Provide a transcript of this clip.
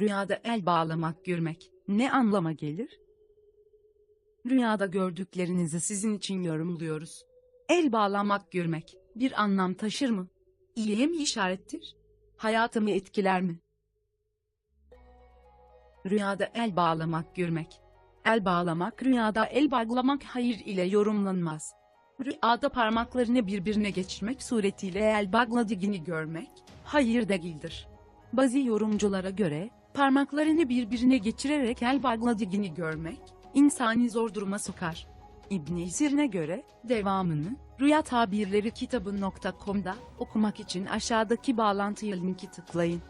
Rüyada el bağlamak görmek ne anlama gelir? Rüyada gördüklerinizi sizin için yorumluyoruz. El bağlamak görmek bir anlam taşır mı? İyiye mi işarettir? Hayatımı etkiler mi? Rüyada el bağlamak görmek. El bağlamak rüyada el bağlamak hayır ile yorumlanmaz. Rüyada parmaklarını birbirine geçirmek suretiyle el bağladığını görmek hayır değildir. Bazı yorumculara göre parmaklarını birbirine geçirerek el bağladığını görmek insanı zor duruma sokar. İbn Sir'ine göre devamını Rüya Tabirleri kitabı.com'da okumak için aşağıdaki bağlantıya linki tıklayın.